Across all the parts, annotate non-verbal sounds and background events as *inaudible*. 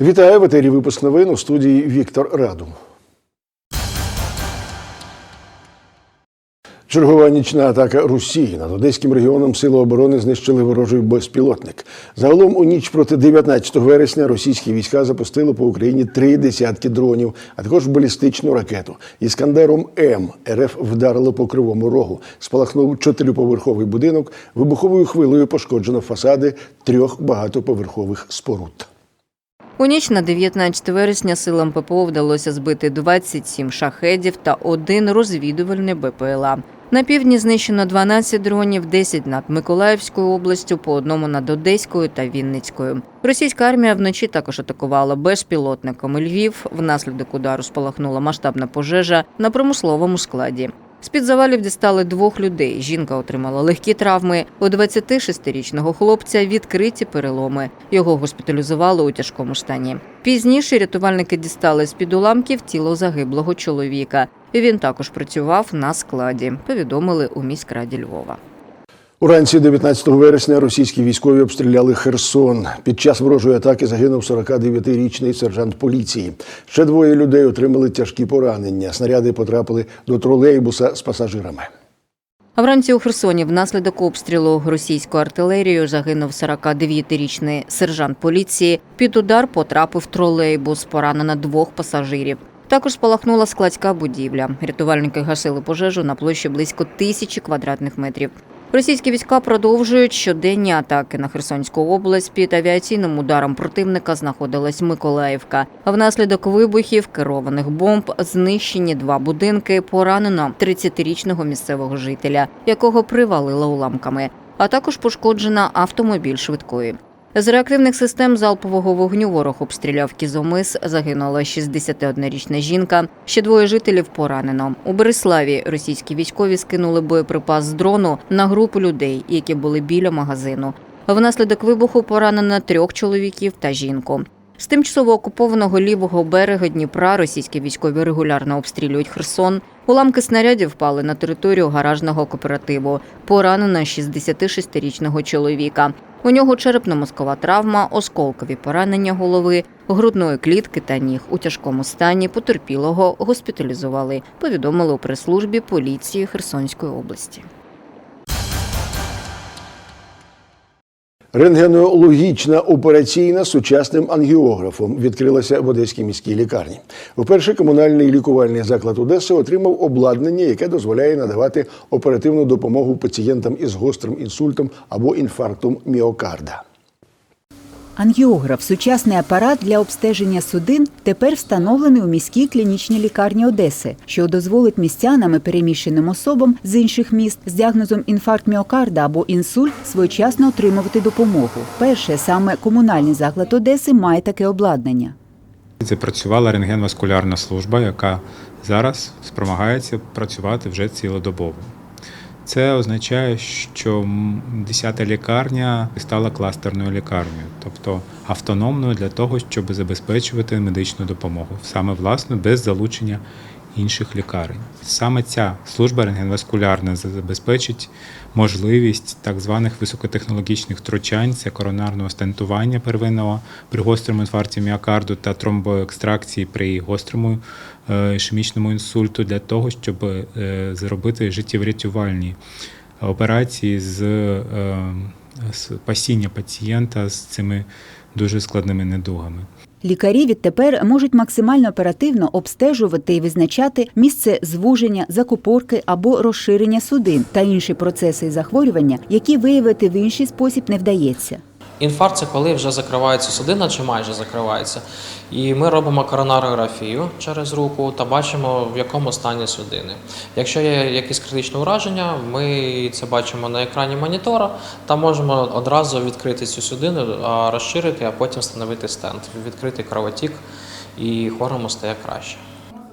Вітаю в етері випуск новин у студії Віктор Радум. Чергова нічна атака Росії над одеським регіоном Сили оборони знищили ворожий безпілотник. Загалом у ніч проти 19 вересня російські війська запустили по Україні три десятки дронів, а також балістичну ракету. Іскандером М РФ вдарило по кривому рогу. Спалахнув чотириповерховий будинок. Вибуховою хвилею пошкоджено фасади трьох багатоповерхових споруд. У ніч на 19 вересня силам ППО вдалося збити 27 шахедів та один розвідувальний БПЛА. На півдні знищено 12 дронів, 10 над Миколаївською областю, по одному над Одеською та Вінницькою. Російська армія вночі також атакувала безпілотниками Львів. Внаслідок удару спалахнула масштабна пожежа на промисловому складі. З-під завалів дістали двох людей. Жінка отримала легкі травми. У 26-річного хлопця відкриті переломи. Його госпіталізували у тяжкому стані. Пізніше рятувальники дістали з-під уламків тіло загиблого чоловіка. Він також працював на складі. Повідомили у міськраді Львова. Уранці 19 вересня російські військові обстріляли Херсон. Під час ворожої атаки загинув 49-річний сержант поліції. Ще двоє людей отримали тяжкі поранення. Снаряди потрапили до тролейбуса з пасажирами. А вранці у Херсоні внаслідок обстрілу російською артилерією загинув 49-річний сержант поліції. Під удар потрапив тролейбус, поранено двох пасажирів. Також спалахнула складська будівля. Рятувальники гасили пожежу на площі близько тисячі квадратних метрів. Російські війська продовжують щоденні атаки на Херсонську область. Під авіаційним ударом противника знаходилась Миколаївка. Внаслідок вибухів керованих бомб знищені два будинки. Поранено 30-річного місцевого жителя, якого привалило уламками. А також пошкоджена автомобіль швидкої. З реактивних систем залпового вогню ворог обстріляв Кізомис. Загинула 61-річна жінка. Ще двоє жителів поранено. У Береславі російські військові скинули боєприпас з дрону на групу людей, які були біля магазину. Внаслідок вибуху поранено трьох чоловіків та жінку. З тимчасово окупованого лівого берега Дніпра російські військові регулярно обстрілюють Херсон. Уламки снарядів впали на територію гаражного кооперативу. Поранено 66-річного чоловіка. У нього черепно-мозкова травма, осколкові поранення голови, грудної клітки та ніг. У тяжкому стані потерпілого госпіталізували. Повідомили у прес-службі поліції Херсонської області. Рентгенологічна операційна сучасним ангіографом відкрилася в Одеській міській лікарні. Вперше комунальний лікувальний заклад Одеси отримав обладнання, яке дозволяє надавати оперативну допомогу пацієнтам із гострим інсультом або інфарктом міокарда. Ангіограф сучасний апарат для обстеження судин тепер встановлений у міській клінічній лікарні Одеси, що дозволить містянам і переміщеним особам з інших міст з діагнозом інфаркт міокарда або інсульт своєчасно отримувати допомогу. Перше саме комунальний заклад Одеси має таке обладнання. Запрацювала рентгенваскулярна служба, яка зараз спромагається працювати вже цілодобово. Це означає, що 10-та лікарня стала кластерною лікарнею, тобто автономною для того, щоб забезпечувати медичну допомогу, саме власне без залучення інших лікарень. Саме ця служба рентгенваскулярна забезпечить можливість так званих високотехнологічних втручань, це коронарного стентування первинного при гострому інфаркті міокарду та тромбоекстракції при гострому ішемічному інсульту для того, щоб е, зробити життєврятувальні операції з, е, з спасіння пацієнта з цими дуже складними недугами. Лікарі відтепер можуть максимально оперативно обстежувати і визначати місце звуження, закупорки або розширення судин та інші процеси захворювання, які виявити в інший спосіб не вдається. Інфаркт це коли вже закривається судина чи майже закривається. І ми робимо коронарографію через руку та бачимо, в якому стані судини. Якщо є якісь критичне ураження, ми це бачимо на екрані монітора та можемо одразу відкрити цю судину, розширити, а потім встановити стенд, відкрити кровотік і хворому стає краще.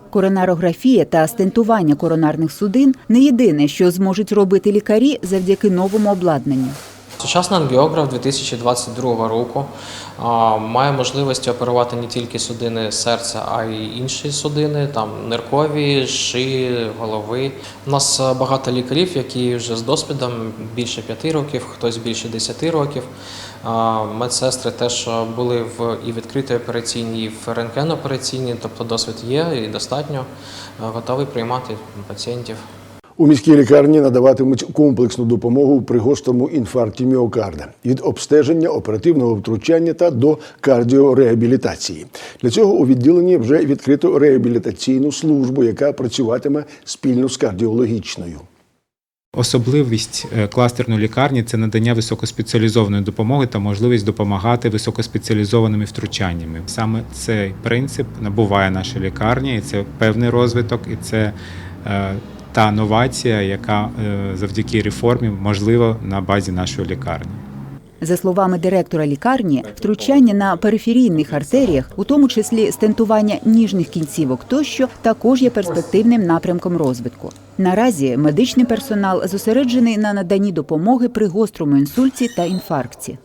Коронарографія та стентування коронарних судин не єдине, що зможуть робити лікарі завдяки новому обладнанню. Сучасний ангіограф 2022 року має можливості оперувати не тільки судини серця, а й інші судини, там ниркові, шиї, голови. У нас багато лікарів, які вже з досвідом більше 5 років, хтось більше 10 років. Медсестри теж були в і відкритій операційній, і в рентген-операційній, тобто досвід є і достатньо е, готовий приймати пацієнтів. У міській лікарні надаватимуть комплексну допомогу при гострому інфаркті міокарда від обстеження, оперативного втручання та до кардіореабілітації. Для цього у відділенні вже відкрито реабілітаційну службу, яка працюватиме спільно з кардіологічною. Особливість е, кластерної лікарні це надання високоспеціалізованої допомоги та можливість допомагати високоспеціалізованими втручаннями. Саме цей принцип набуває наша лікарня, і це певний розвиток, і це е, та новація, яка е, завдяки реформі можлива на базі нашої лікарні. За словами директора лікарні, втручання на периферійних артеріях, у тому числі стентування ніжних кінцівок тощо, також є перспективним напрямком розвитку. Наразі медичний персонал зосереджений на наданні допомоги при гострому інсульті та інфаркті.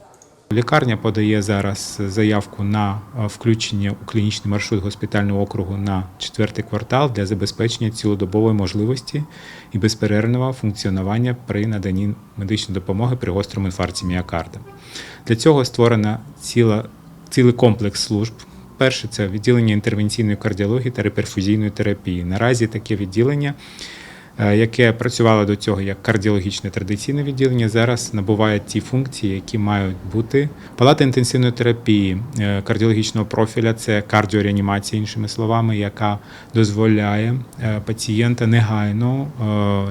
Лікарня подає зараз заявку на е, включення у клінічний маршрут госпітального округу на четвертий квартал для забезпечення цілодобової можливості і безперервного функціонування при наданні медичної допомоги при гострому інфаркті міокарда. Для цього створена ціла, цілий комплекс служб. Перше це відділення інтервенційної кардіології та реперфузійної терапії. Наразі таке відділення яке працювало до цього як кардіологічне традиційне відділення, зараз набуває ті функції, які мають бути. Палата інтенсивної терапії е, кардіологічного профіля це кардіореанімація, іншими словами, яка дозволяє е, пацієнта негайно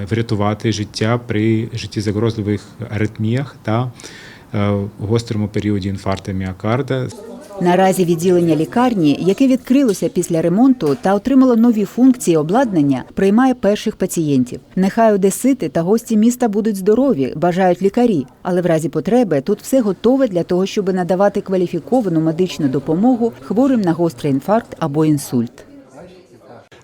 е, врятувати життя при життєзагрозливих аритміях та е, гострому періоді інфаркту міокарда. Наразі відділення лікарні, яке відкрилося після ремонту та отримало нові функції обладнання, приймає перших пацієнтів. Нехай одесити та гості міста будуть здорові, бажають лікарі, але в разі потреби тут все готове для того, щоб надавати кваліфіковану медичну допомогу хворим на гострий інфаркт або інсульт.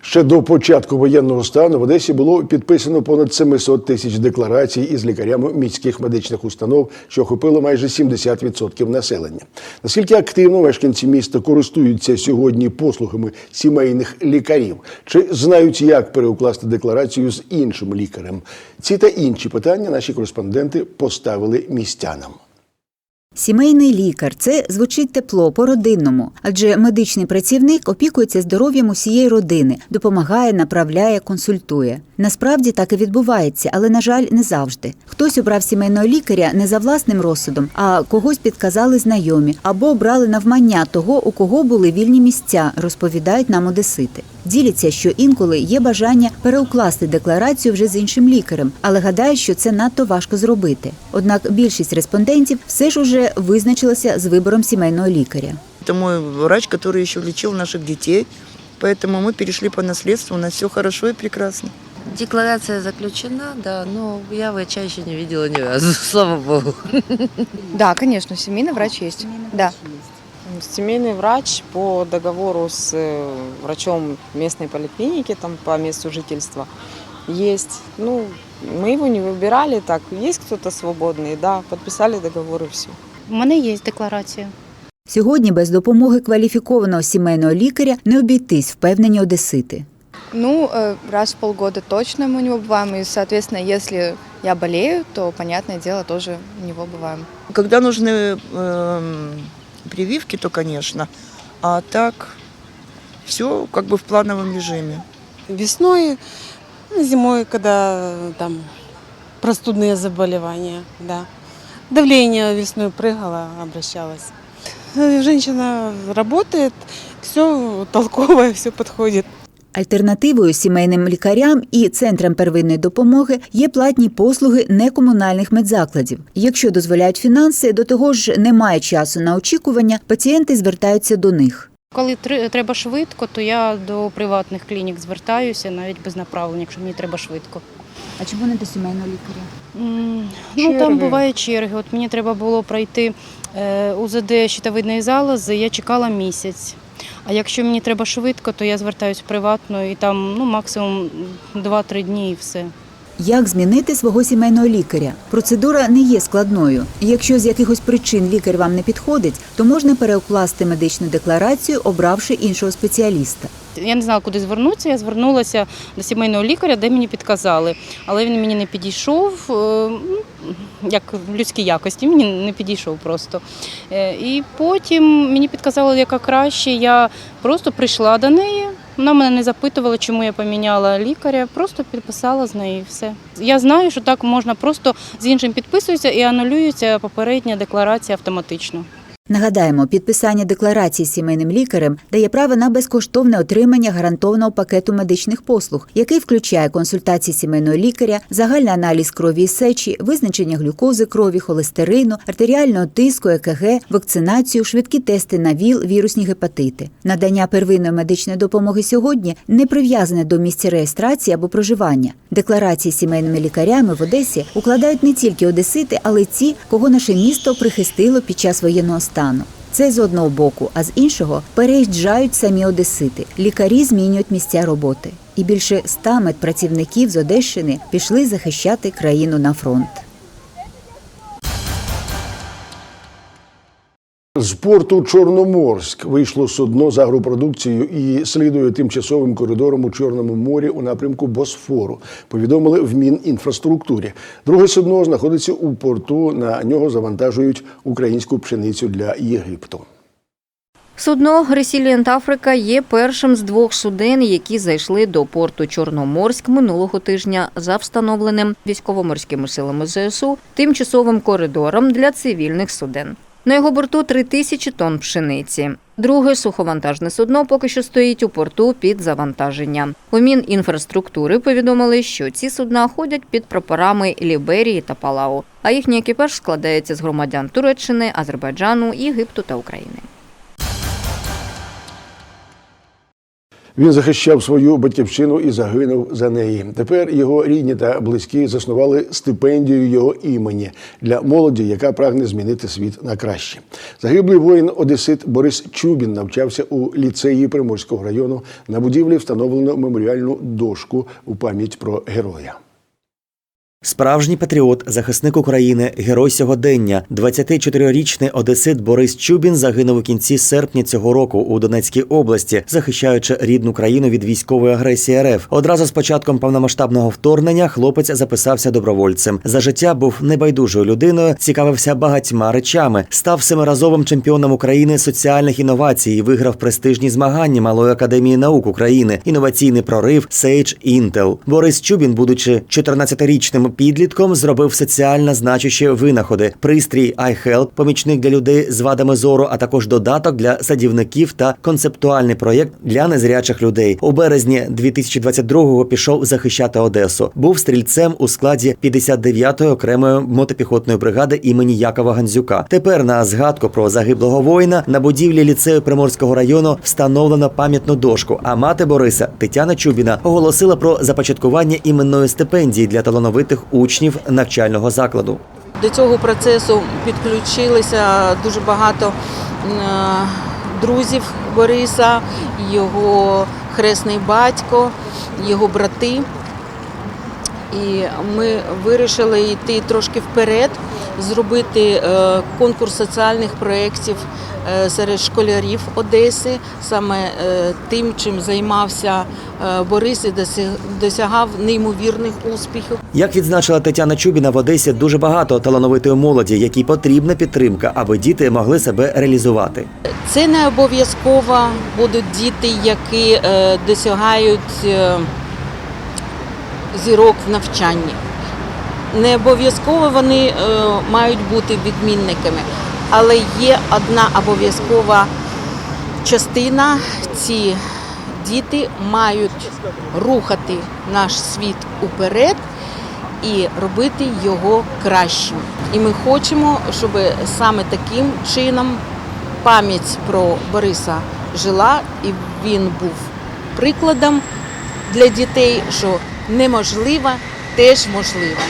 Ще до початку воєнного стану в Одесі було підписано понад 700 тисяч декларацій із лікарями міських медичних установ, що охопило майже 70% населення. Наскільки активно мешканці міста користуються сьогодні послугами сімейних лікарів? Чи знають, як переукласти декларацію з іншим лікарем? Ці та інші питання наші кореспонденти поставили містянам. Сімейний лікар це звучить тепло по-родинному, адже медичний працівник опікується здоров'ям усієї родини, допомагає, направляє, консультує. Насправді так і відбувається, але на жаль, не завжди. Хтось обрав сімейного лікаря не за власним розсудом, а когось підказали знайомі або обрали навмання того, у кого були вільні місця, розповідають нам одесити. Діляться, що інколи є бажання переукласти декларацію вже з іншим лікарем, але гадають, що це надто важко зробити. Однак більшість респондентів все ж уже визначилася з вибором сімейного лікаря. Это мой врач, который еще лечил наших детей. Поэтому мы перешли по наследству, у нас все хорошо и прекрасно. Декларация заключена, да, но я врача еще не видела ни разу, слава *laughs* богу. Да, конечно, семейный врач есть. Да. Семейный врач по договору с э, врачом местной поликлиники, там по месту жительства, есть. Ну, мы его не выбирали так. Есть кто-то свободный, да, подписали договор и все. У мене є декларація. Сьогодні без допомоги кваліфікованого сімейного лікаря не обійтись, впевнені одесити. Ну, э, раз в полгода точно мы у него бываем. И, соответственно, если я болею, то, понятное дело, тоже у него бываем. Когда нужны эм, прививки, то, конечно. А так все как бы в плановом режиме. Весной, зимой, когда э, там простудные заболевания, да. Давление весной прыгало, обращалась. Э, Женщина работает, все толковое, все подходит. Альтернативою сімейним лікарям і центрам первинної допомоги є платні послуги некомунальних медзакладів. Якщо дозволяють фінанси, до того ж немає часу на очікування, пацієнти звертаються до них. Коли треба швидко, то я до приватних клінік звертаюся навіть без направлення, якщо мені треба швидко. А чому не до сімейного лікаря? Ну там бувають черги. От мені треба було пройти е, УЗД щитовидної залози, я чекала місяць. А якщо мені треба швидко, то я звертаюся приватно і там ну максимум 2-3 дні і все. Як змінити свого сімейного лікаря? Процедура не є складною. Якщо з якихось причин лікар вам не підходить, то можна переукласти медичну декларацію, обравши іншого спеціаліста. Я не знала, куди звернутися. Я звернулася до сімейного лікаря, де мені підказали. Але він мені не підійшов, е, ну, як в людській якості, мені не підійшов просто. Е, І потім мені підказали, яка краще. Я просто прийшла до неї. Вона мене не запитувала, чому я поміняла лікаря, просто підписала з неї все. Я знаю, що так можна просто з іншим підписується і анулюється попередня декларація автоматично. Нагадаємо, підписання декларації сімейним лікарем дає право на безкоштовне отримання гарантованого пакету медичних послуг, який включає консультації сімейного лікаря, загальний аналіз крові і сечі, визначення глюкози крові, холестерину, артеріального тиску, ЕКГ, вакцинацію, швидкі тести на ВІЛ, вірусні гепатити. Надання первинної медичної допомоги сьогодні не прив'язане до місця реєстрації або проживання. Декларації сімейними лікарями в Одесі укладають не тільки одесити, але й ті, кого наше місто прихистило під час воєнного. Це з одного боку, а з іншого переїжджають самі одесити. Лікарі змінюють місця роботи. І більше ста медпрацівників з Одещини пішли захищати країну на фронт. З порту Чорноморськ вийшло судно з агропродукцією і слідує тимчасовим коридором у Чорному морі у напрямку Босфору. Повідомили в Мінінфраструктурі. Друге судно знаходиться у порту. На нього завантажують українську пшеницю для Єгипту. Судно Resilient Africa є першим з двох суден, які зайшли до порту Чорноморськ минулого тижня за встановленим військово-морськими силами ЗСУ тимчасовим коридором для цивільних суден. На його борту три тисячі тонн пшениці. Друге суховантажне судно поки що стоїть у порту під завантаження. У Мінінфраструктури повідомили, що ці судна ходять під прапорами Ліберії та Палау, а їхній екіпаж складається з громадян Туреччини, Азербайджану, Єгипту та України. Він захищав свою батьківщину і загинув за неї. Тепер його рідні та близькі заснували стипендію його імені для молоді, яка прагне змінити світ на краще. Загиблий воїн Одесит Борис Чубін навчався у ліцеї Приморського району. На будівлі встановлено меморіальну дошку у пам'ять про героя. Справжній патріот, захисник України, герой сьогодення, 24-річний одесит Борис Чубін загинув у кінці серпня цього року у Донецькій області, захищаючи рідну країну від військової агресії РФ. Одразу з початком повномасштабного вторгнення хлопець записався добровольцем. За життя був небайдужою людиною, цікавився багатьма речами, став семиразовим чемпіоном України соціальних інновацій, виграв престижні змагання Малої академії наук України, інноваційний прорив Sage Intel. Борис Чубін, будучи 14-річним підлітком, зробив соціально значущі винаходи: пристрій iHelp, помічник для людей з вадами зору, а також додаток для садівників та концептуальний проєкт для незрячих людей. У березні 2022-го пішов захищати Одесу. Був стрільцем у складі 59-ї окремої мотопіхотної бригади імені Якова Гандзюка. Тепер на згадку про загиблого воїна на будівлі ліцею Приморського району встановлено пам'ятну дошку. А мати Бориса Тетяна Чубіна оголосила про започаткування іменної стипендії для талановитих учнів навчального закладу. До цього процесу підключилися дуже багато е, друзів Бориса, його хресний батько, його брати. І ми вирішили йти трошки вперед, зробити е, конкурс соціальних проєктів е, серед школярів Одеси, саме е, тим, чим займався Борис і досягав неймовірних успіхів. Як відзначила Тетяна Чубіна, в Одесі дуже багато талановитої молоді, якій потрібна підтримка, аби діти могли себе реалізувати. Це не обов'язково будуть діти, які досягають зірок в навчанні. Не обов'язково вони е, мають бути відмінниками, але є одна обов'язкова частина. Ці діти мають рухати наш світ уперед і робити його кращим. І ми хочемо, щоб саме таким чином пам'ять про Бориса жила, і він був прикладом для дітей, що неможливо теж можливо.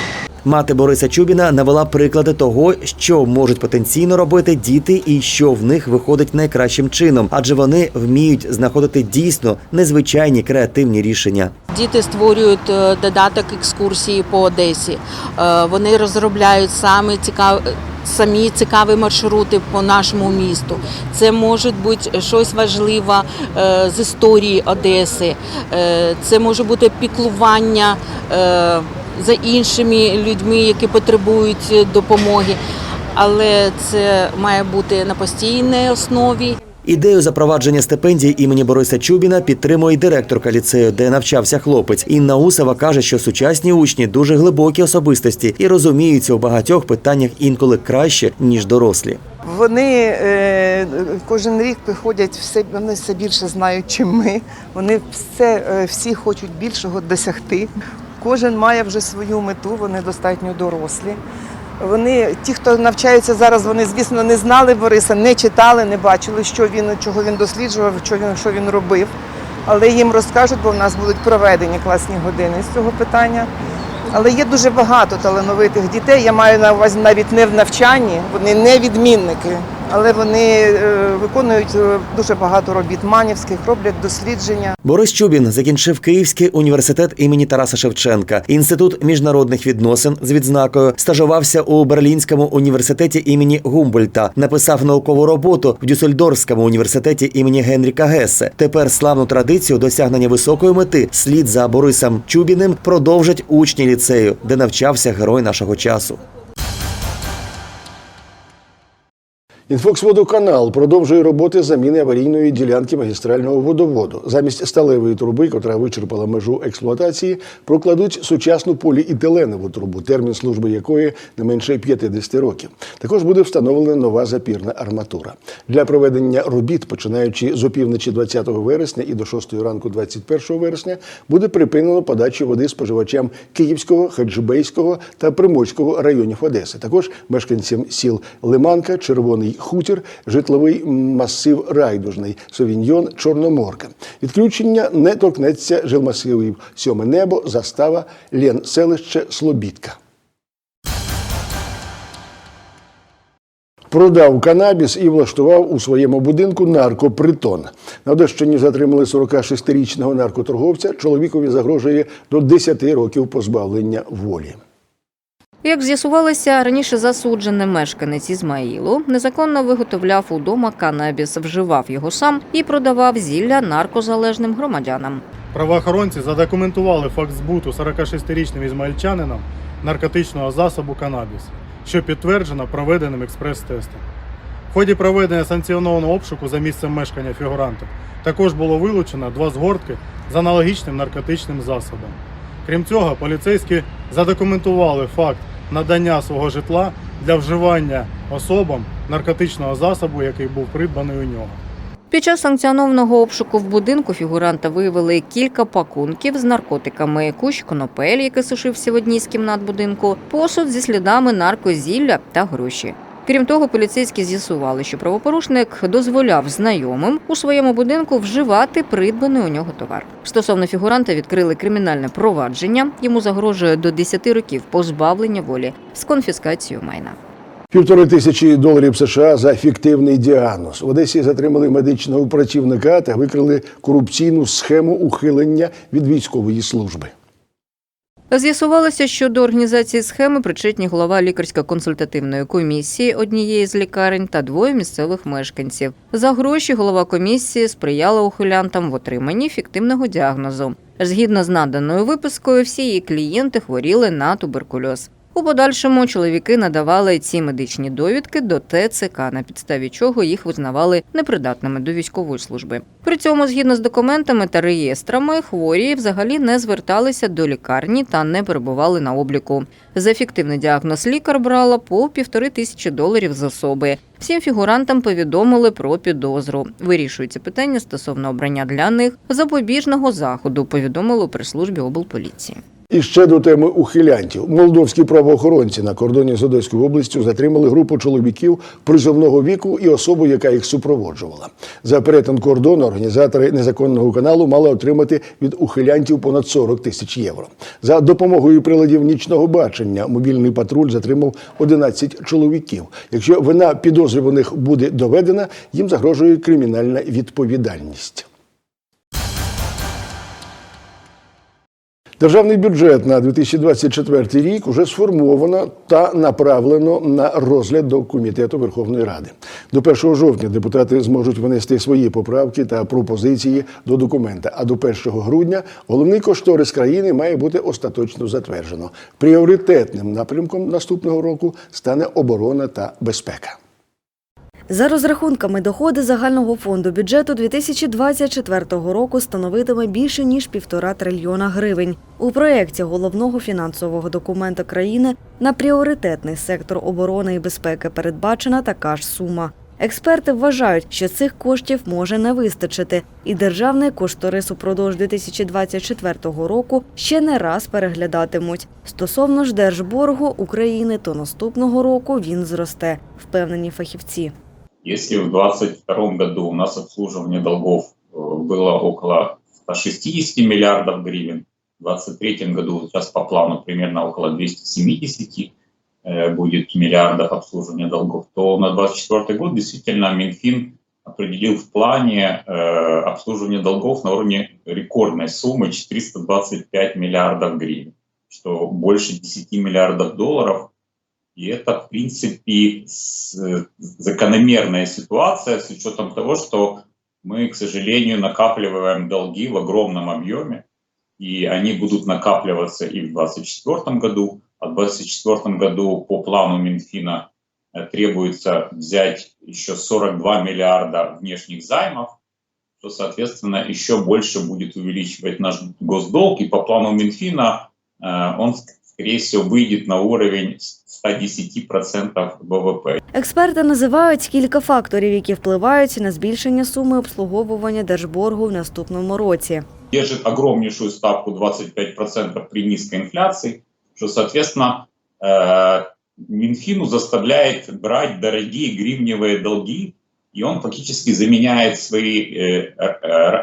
Мати Бориса Чубіна навела приклади того, що можуть потенційно робити діти, і що в них виходить найкращим чином, адже вони вміють знаходити дійсно незвичайні креативні рішення. Діти створюють е, додаток екскурсії по Одесі. Е, Вони розробляють самі цікаві. Самі цікаві маршрути по нашому місту. Це може бути щось важливе е, з історії Одеси. Це може бути піклування за іншими людьми, які потребують допомоги. Але це має бути на постійній основі. Ідею запровадження стипендій імені Бориса Чубіна підтримує директорка ліцею, де навчався хлопець. Інна Усова каже, що сучасні учні дуже глибокі особистості і розуміються у багатьох питаннях інколи краще ніж дорослі. Вони е, кожен рік приходять все, вони все більше знають, чим ми. Вони все, е, всі хочуть більшого досягти. Кожен має вже свою мету, вони достатньо дорослі. Вони, ті, хто навчаються зараз, вони, звісно, не знали Бориса, не читали, не бачили, що він, чого він досліджував, що він, що він робив. Але їм розкажуть, бо в нас будуть проведені класні години з цього питання. Але є дуже багато талановитих дітей. Я маю на увазі навіть не в навчанні, вони не відмінники, але вони е, виконують е, дуже багато робіт манівських, роблять дослідження. Борис Чубін закінчив Київський університет імені Тараса Шевченка, інститут міжнародних відносин з відзнакою, стажувався у Берлінському університеті імені Гумбольта, написав наукову роботу в Дюссельдорфському університеті імені Генріка Гессе. Тепер славну традицію досягнення високої мети слід за Борисом Чубіним продовжать учні ліцею, де навчався герой нашого часу. Інфоксводоканал продовжує роботи заміни аварійної ділянки магістрального водоводу. Замість сталевої труби, котра вичерпала межу експлуатації, прокладуть сучасну поліетиленову трубу, термін служби якої не менше 50 років. Також буде встановлена нова запірна арматура. Для проведення робіт, починаючи з опівночі 20 вересня і до 6 ранку 21 вересня, буде припинено подачу води споживачам Київського, Хаджибейського та Приморського районів Одеси. Також мешканцям сіл Лиманка, Червоний Хутір, житловий масив Райдужний, Совіньйон, Чорноморка. Відключення не торкнеться жилмасивів Сьоме небо, застава, Лєн, селище, Слобідка. Продав канабіс і влаштував у своєму будинку наркопритон. На Одещині затримали 46-річного наркоторговця. Чоловікові загрожує до 10 років позбавлення волі. Як з'ясувалося, раніше засуджений мешканець Ізмаїлу незаконно виготовляв удома канабіс, вживав його сам і продавав зілля наркозалежним громадянам. Правоохоронці задокументували факт збуту 46-річним ізмаїльчанином наркотичного засобу канабіс, що підтверджено проведеним експрес-тестом. В ході проведення санкціонованого обшуку за місцем мешкання фігуранта також було вилучено два згортки з аналогічним наркотичним засобом. Крім цього, поліцейські задокументували факт надання свого житла для вживання особам наркотичного засобу, який був придбаний у нього. Під час санкціонованого обшуку в будинку фігуранта виявили кілька пакунків з наркотиками, кущ конопель, який сушився в одній з кімнат будинку, посуд зі слідами наркозілля та гроші. Крім того, поліцейські з'ясували, що правопорушник дозволяв знайомим у своєму будинку вживати придбаний у нього товар. Стосовно фігуранта відкрили кримінальне провадження. Йому загрожує до 10 років позбавлення волі з конфіскацією майна. Півтори тисячі доларів США за фіктивний діагноз. В Одесі затримали медичного працівника та викрили корупційну схему ухилення від військової служби. З'ясувалося, що до організації схеми причетні голова лікарсько-консультативної комісії однієї з лікарень та двоє місцевих мешканців. За гроші голова комісії сприяла ухилянтам в отриманні фіктивного діагнозу. Згідно з наданою випискою, всі її клієнти хворіли на туберкульоз. У подальшому чоловіки надавали ці медичні довідки до ТЦК, на підставі чого їх визнавали непридатними до військової служби. При цьому, згідно з документами та реєстрами, хворі взагалі не зверталися до лікарні та не перебували на обліку. За фіктивний діагноз лікар брала по півтори тисячі доларів з особи. Всім фігурантам повідомили про підозру. Вирішується питання стосовно обрання для них запобіжного заходу. Повідомили у прес-службі облполіції. І ще до теми ухилянтів. Молдовські правоохоронці на кордоні з Одеською областю затримали групу чоловіків призовного віку і особу, яка їх супроводжувала. За перетин кордону організатори незаконного каналу мали отримати від ухилянтів понад 40 тисяч євро. За допомогою приладів нічного бачення мобільний патруль затримав 11 чоловіків. Якщо вина підозрюваних буде доведена, їм загрожує кримінальна відповідальність. Державний бюджет на 2024 рік уже сформовано та направлено на розгляд до комітету Верховної Ради. До 1 жовтня депутати зможуть внести свої поправки та пропозиції до документа. А до 1 грудня головний кошторис країни має бути остаточно затверджено. Пріоритетним напрямком наступного року стане оборона та безпека. За розрахунками, доходи загального фонду бюджету 2024 року становитиме більше ніж півтора трильйона гривень. У проєкті головного фінансового документа країни на пріоритетний сектор оборони і безпеки передбачена така ж сума. Експерти вважають, що цих коштів може не вистачити, і державний кошторис упродовж 2024 року ще не раз переглядатимуть. Стосовно ж держборгу України, то наступного року він зросте, впевнені фахівці. Если в 2022 году у нас обслуживание долгов э, было около 160 миллиардов гривен, в 2023 году сейчас по плану примерно около 270 э, будет миллиардов обслуживания долгов, то на 2024 год действительно Минфин определил в плане э, обслуживания долгов на уровне рекордной суммы 425 миллиардов гривен, что больше 10 миллиардов долларов и это, в принципе, э, закономерная ситуация с учетом того, что мы, к сожалению, накапливаем долги в огромном объеме, и они будут накапливаться и в 2024 году. А в 2024 году по плану Минфина э, требуется взять еще 42 миллиарда внешних займов, то, соответственно, еще больше будет увеличивать наш госдолг. И по плану Минфина э, он, скорее всего, выйдет на уровень 110% ВВП. Експерти називають кілька факторів, які впливають на збільшення суми обслуговування держборгу в наступному році. Держит огромнейшую ставку 25% при низкой инфляции, что, соответственно, э, Минфину заставляет брать дорогие гривневые долги, и он фактически заменяет свои э, э,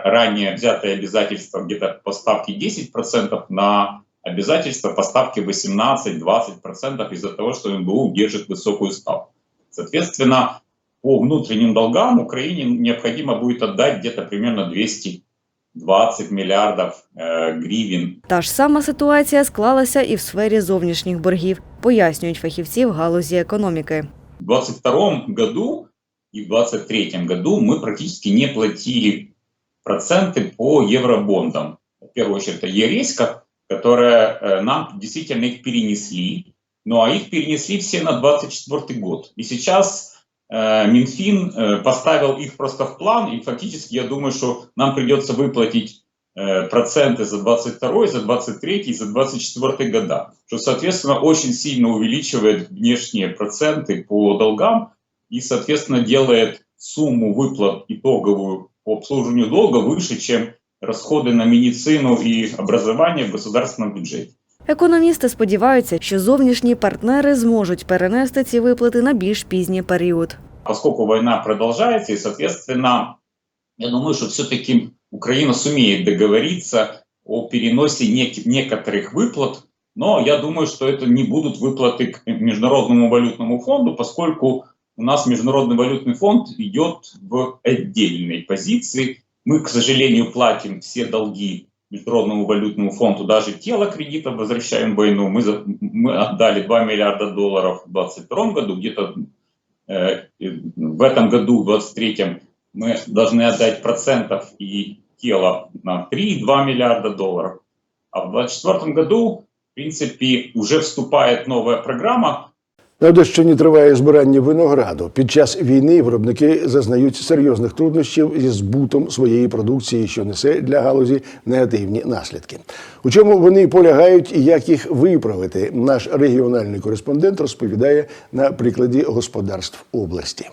ранее взятые обязательства где-то по ставке 10% на обязательства по ставке 18-20% из-за того, что МБУ держит высокую ставку. Соответственно, по внутренним долгам Украине необходимо будет отдать где-то примерно 220 миллиардов э, гривен Та ж сама ситуація склалася і в сфері зовнішніх боргів, пояснюють фахівці в галузі економіки. В 2022 году и в 2023 году мы практически не платили проценты по евробондам. В первую очередь, это Которая э, нам действительно их перенесли, ну а их перенесли все на 2024 год. И сейчас э, Минфин э, поставил их просто в план, и фактически я думаю, что нам придется выплатить проценты за 22, за 23 и за 24 года, что, соответственно, очень сильно увеличивает внешние проценты по долгам и, соответственно, делает сумму выплат итоговую по обслуживанию долга выше, чем расходы на медицину и образование в государственном бюджете. Економісти сподіваються, що зовнішні партнери зможуть перенести ці виплати на більш пізній період. Поскольку война продолжается, и, соответственно, я думаю, что все-таки Украина сумеет договориться о переносе нек- некоторых выплат, но я думаю, что это не будут выплаты к Международному валютному фонду, поскольку у нас Международный валютный фонд идет в отдельной позиции. Мы, к сожалению, платим все долги Международному валютному фонду, даже тело кредитов возвращаем войну. Мы, за- мы отдали 2 миллиарда долларов в 2022 году, где-то э, в этом году, в 2023, мы должны отдать процентов и тело на 3,2 миллиарда долларов. А в 2024 году, в принципе, уже вступает новая программа, На Одещині триває збирання винограду. Під час війни виробники зазнають серйозних труднощів зі збутом своєї продукції, що несе для галузі негативні наслідки. У чому вони полягають і як їх виправити, наш регіональний кореспондент розповідає на прикладі господарств області.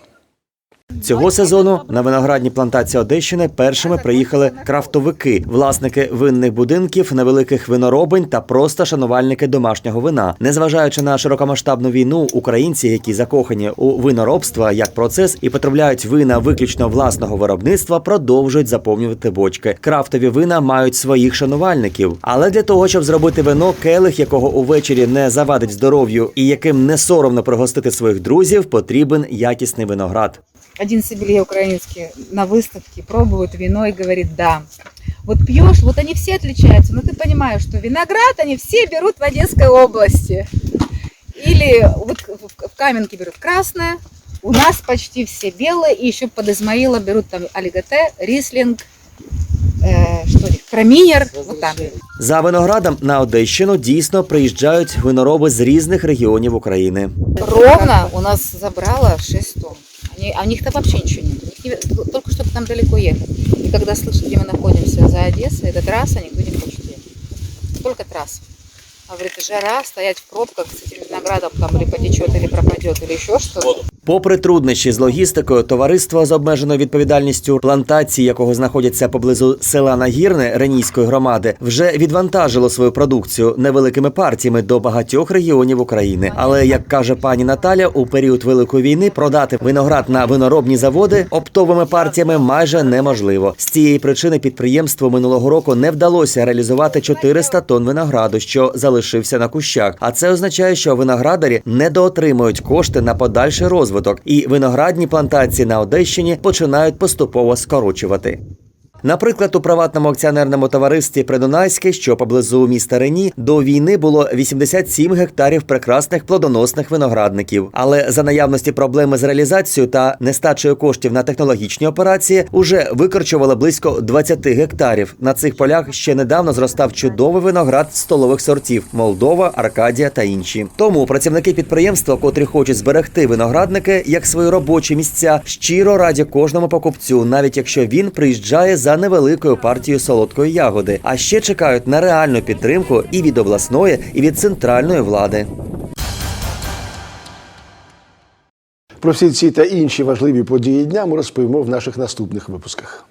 Цього сезону на виноградні плантації Одещини першими приїхали крафтовики, власники винних будинків, невеликих виноробень та просто шанувальники домашнього вина. Незважаючи на широкомасштабну війну, українці, які закохані у виноробство як процес і потрапляють вина виключно власного виробництва, продовжують заповнювати бочки. Крафтові вина мають своїх шанувальників. Але для того, щоб зробити вино, келих, якого увечері не завадить здоров'ю і яким не соромно пригостити своїх друзів, потрібен якісний виноград один сибирь украинский на выставке пробует вино и говорит, да, вот пьешь, вот они все отличаются, но ты понимаешь, что виноград они все берут в Одесской области. Или вот в в Каменке берут красное, у нас почти все белые, и еще под Измаила берут там Алигате, Рислинг, э, что ли, Краминер, вот так. За виноградом на Одещину дійсно приїжджають винороби з різних регіонів України. Ровно у нас забрало 6 тонн. А у них-то вообще ничего нет. Не- только чтобы там далеко ехать. И когда слышат, где мы находимся за Одессой, это трасса, никто не хочет ехать. Только трасса. А говорит, жара, стоять в пробках с этим виноградом там или потечет, или пропадет, или еще что-то. Попри труднощі з логістикою, товариство з обмеженою відповідальністю плантації, якого знаходяться поблизу села Нагірне Ренійської громади, вже відвантажило свою продукцію невеликими партіями до багатьох регіонів України. Але як каже пані Наталя, у період великої війни продати виноград на виноробні заводи оптовими партіями майже неможливо. З цієї причини підприємству минулого року не вдалося реалізувати 400 тонн винограду, що залишився на кущах. А це означає, що виноградарі недоотримують кошти на подальший розвиток, і виноградні плантації на Одещині починають поступово скорочувати. Наприклад, у приватному акціонерному товаристві Придунайське, що поблизу міста Рені, до війни було 87 гектарів прекрасних плодоносних виноградників. Але за наявності проблеми з реалізацією та нестачею коштів на технологічні операції уже викорчували близько 20 гектарів. На цих полях ще недавно зростав чудовий виноград столових сортів Молдова, Аркадія та інші. Тому працівники підприємства, котрі хочуть зберегти виноградники як свої робочі місця, щиро раді кожному покупцю, навіть якщо він приїжджає за невеликою партією солодкої ягоди. А ще чекають на реальну підтримку і від обласної, і від центральної влади. Про всі ці та інші важливі події дня ми розповімо в наших наступних випусках.